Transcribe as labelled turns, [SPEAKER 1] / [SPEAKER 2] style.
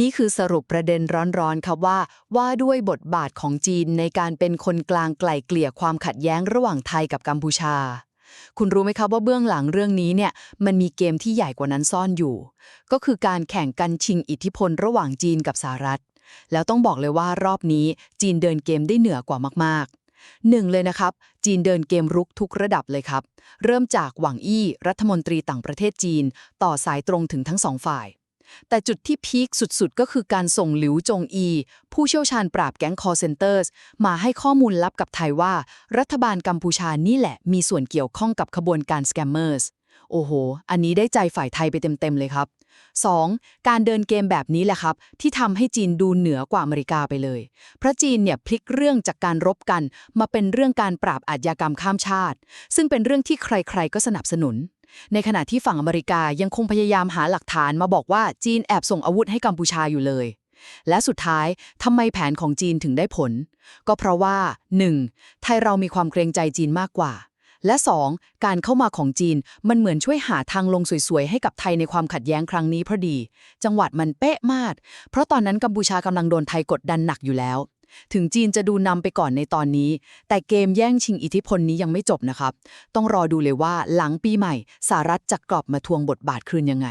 [SPEAKER 1] นี่คือสรุปประเด็นร้อนๆครับว่าว่าด้วยบทบาทของจีนในการเป็นคนกลางไกล่เกลี่ยความขัดแย้งระหว่างไทยกับกัมพูชา คุณรู้ไหมครับว่าเบื้องหลังเรื่องนี้เนี่ยมันมีเกมที่ใหญ่กว่านั้นซ่อนอยู่ ก็คือการแข่งกันชิงอิทธิพลระหว่างจีนกับสหรัฐ แล้วต้องบอกเลยว่ารอบนี้จีนเดินเกมได้เหนือกว่ามากๆหนึ่งเลยนะครับ จีนเดินเกมรุกทุกระดับเลยครับ เริ่มจากหวังอี้ รัฐมนตรีต่างประเทศจีน ต่อสายตรงถึงทั้งสองฝ่าย แต่จุดที่พีคสุดๆ ก็คือการส่งหลิวจงอี ผู้เชี่ยวชาญปราบแก๊ง call centers มาให้ข้อมูลลับกับไทยว่า รัฐบาลกัมพูชานี่แหละมีส่วนเกี่ยวข้องกับขบวนการ scammers โอ้โห อันนี้ได้ใจฝ่ายไทยไปเต็มๆเลยครับ 2. การเดินเกมแบบนี้แหละครับ ที่ทำให้จีนดูเหนือกว่าอเมริกาไปเลย เพราะจีนเนี่ยพลิกเรื่องจากการรบกัน มาเป็นเรื่องการปราบอาชญากรรมข้ามชาติ ซึ่งเป็นเรื่องที่ใครๆก็สนับสนุน ในขณะที่ฝั่งอเมริกายังคงพยายามหาหลักฐานมาบอกว่าจีนแอบส่งอาวุธให้กัมพูชาอยู่เลย และสุดท้ายทำไมแผนของจีนถึงได้ผล ก็เพราะว่า 1. ไทยเรามีความเกรงใจจีนมากกว่า และ 2. การเข้ามาของจีนมันเหมือนช่วยหาทางลงสวยๆ ให้กับไทยในความขัดแย้งครั้งนี้พอดี จังหวัดมันเป๊ะมาก เพราะตอนนั้นกัมพูชากำลังโดนไทยกดดันหนักอยู่แล้ว ถึงจีนจะดูนำไปก่อนในตอนนี้ แต่เกมแย่งชิงอิทธิพลนี้ยังไม่จบนะครับ ต้องรอดูเลยว่าหลังปีใหม่สหรัฐจะกลับมาทวงบทบาทคืนยังไง